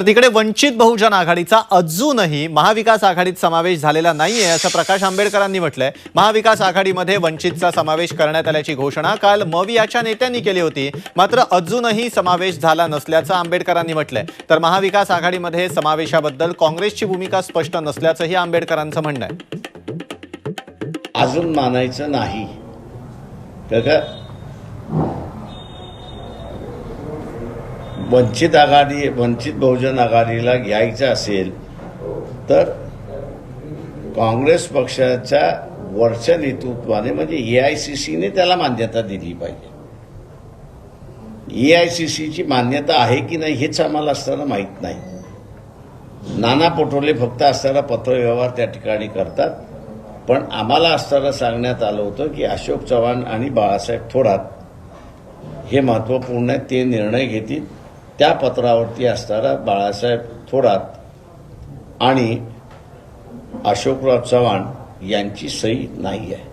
तर तिकडे वंचित बहुजन आघाडीचा अजूनही महाविकास आघाडीत समावेश झालेला नाहीये असं प्रकाश आंबेडकरांनी म्हटलंय. महाविकास आघाडीमध्ये वंचितचा समावेश करण्यात आल्याची घोषणा काल मवियाच्या नेत्यांनी केली होती. मात्र अजूनही समावेश झाला नसल्याचं आंबेडकरांनी म्हटलंय. तर महाविकास आघाडीमध्ये समावेशाबद्दल काँग्रेसची भूमिका स्पष्ट नसल्याचंही आंबेडकरांचं म्हणणं आहे. अजून मानायचं नाही. तर वंचित आघाडी वंचित बहुजन आघाडीला घ्यायचं असेल तर काँग्रेस पक्षाच्या वरच्या नेतृत्वाने म्हणजे ए आय सी सीने त्याला मान्यता दिली पाहिजे. ए आय सी सीची मान्यता आहे की नाही हेच आम्हाला असताना माहीत नाही. नाना पटोले फक्त असताना पत्रव्यवहार त्या ठिकाणी करतात. पण आम्हाला असताना सांगण्यात आलं होतं की अशोक चव्हाण आणि बाळासाहेब थोरात हे महत्त्वपूर्ण आहे ते निर्णय घेतील. त्या पत्रावरती असणारा बाळासाहेब थोरात आणि अशोकराव चव्हाण यांची सही नाही आहे.